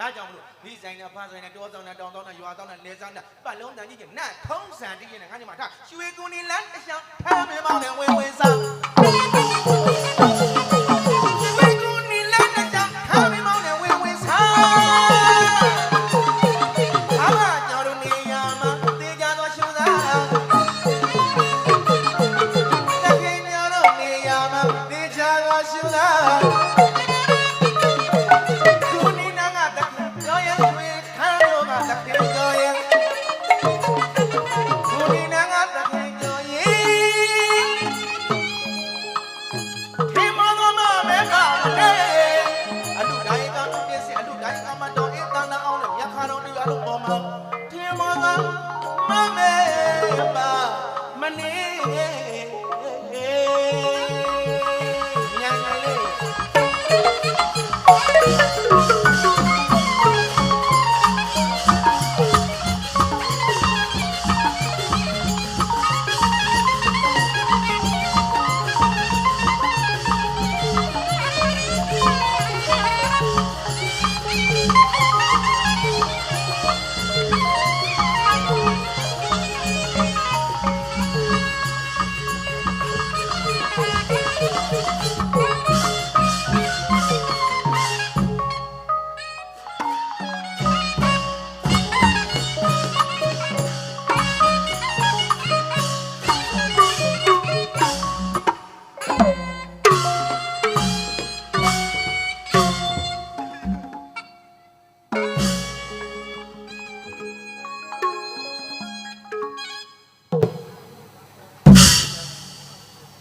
ဒါကြောင့်မလို့ဒီဆိုင်နဲ့ဖားဆိုင်နဲ့တောဆောင်နဲ့တောင်ဆောင်နဲ့ရွာဆောင်နဲ့လေဆောင်နဲ့ပတ်လုံးတန်ကြီးကနတ်ထုံးစံတည်နေငါညီမထားရွှေကူနီလန်းတစ်ချောင်းထားမေမောင်းနဲ့ဝင်းဝင်း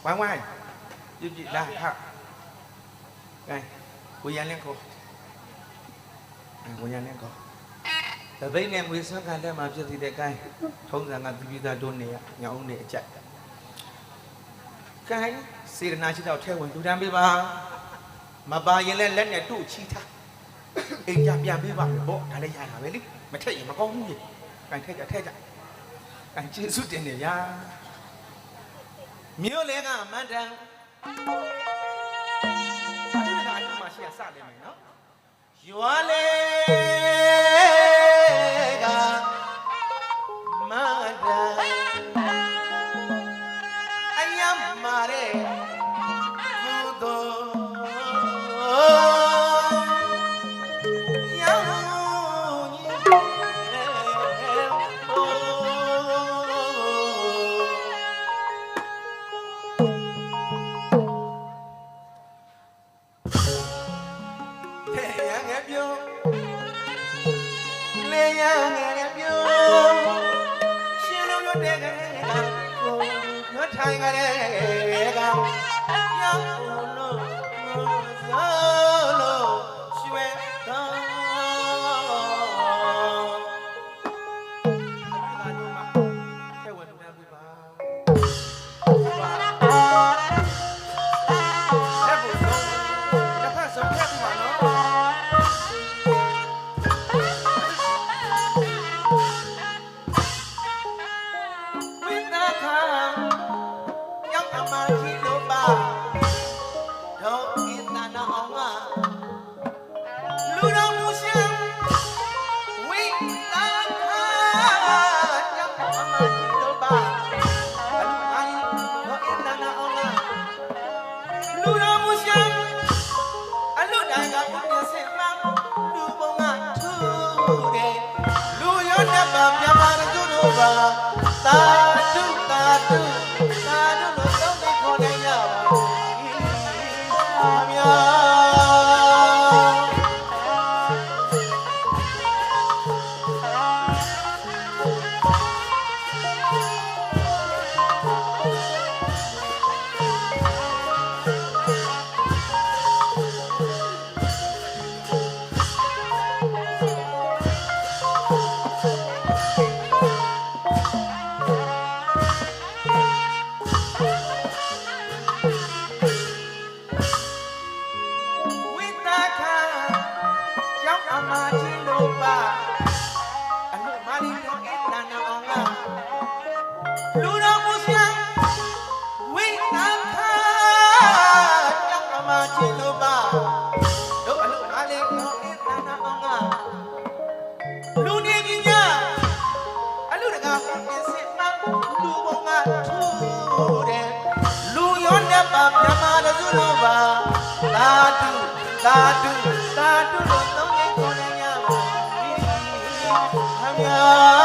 ဝိုင်းဝိုင်းပြပြလာဟာကဲကိုရန်လင်းကိုအဲကိုရန်လင်းကိုတပိတ်နဲ့မွေဆွမ်းခံလက်မှာဖြစ်စီတဲ့ကိုင်းထုံးစံကပြပြသားတွန်းနေရညောင်းနေအကြိုက်ကိုင်းစေရနာရှိတော့ထဲဝင်လူတန်းပေးပါမပါရင်လည်းလက်နဲ့တို့ချီထားအိမ်ကြပြန်ပေးပါမယ်ပေါ့ဒါလည်းရတာပဲလေမထက်ရင်မကောင်းဘူးလေကိုင်းထက်ကြထက်ကြကိုင်းကျေးဇူးတင်နေဗျာ မြို့လေကမန္တန်အဲ့ဒီကအမှရှိရစတယ်မယ်နော်ရွာလေ ငယ်ပြုံးရှင်လုံးရွတ်တဲ့ကလေးကကိုရွတ်ထိုင်ကလေးကရောင်လို့ရော ရောက် ချင်လို့ပါတို့အလုပ်ငါလေးတော့အင်းနာနာအောင်ကလူနေကြီးညအလူတကာကိုပြင်ဆင်မှလူပုံကထိုးတယ်လူရောနဲ့ပါမြမရစုလို့ပါသာတုသာတုသာတုလို့သုံးရင်ကိုလည်းရပါဟမ်ရ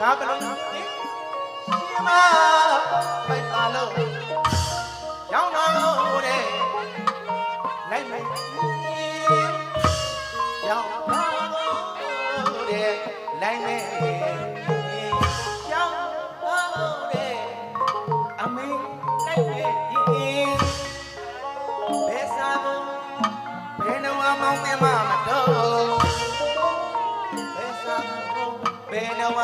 ပါလို့စာပလွင်ရှင်မပိုင်ပါလို့ရောင်းတော်တဲ့လိုက်မယ်ရောင်းတော်တဲ့လိုက်မယ်ရောင်းတော်တဲ့အမေလိုက်ရဲ့ရင်ဘယ်စားလို့ဘယ်နှဝမောင်းတင်မမတော့ဘယ်စားလို့ဘယ်နှဝ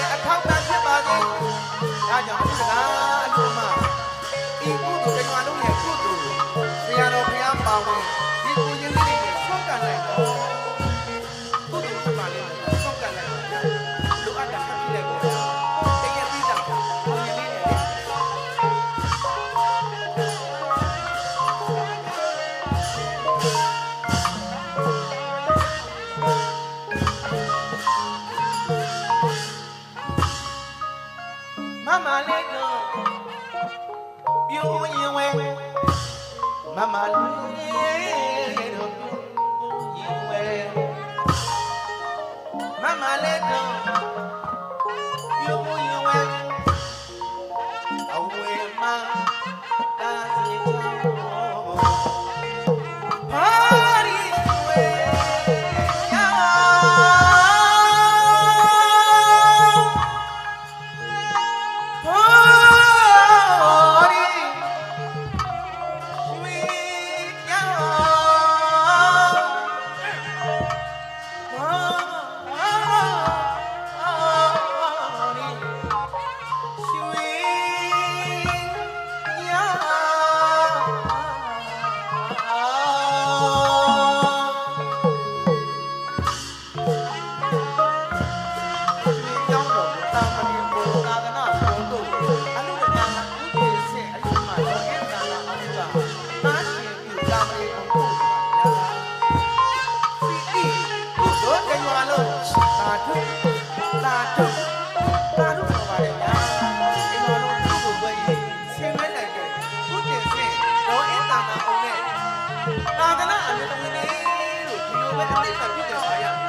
သာသနာရဲ့အထောက်အပံ့ဖြစ်ပါစေဒါကြောင့်အခုစကားအလို့မှဤကုသိုလ်တရားလုံးရဲ့ကုသိုလ်ဆရာတော်ဘုရားပါဝင်ဒီကိုရင်လေးတွေဆုံးကတ်လိုက်တော့ အောင်နဲ့သာသနာအ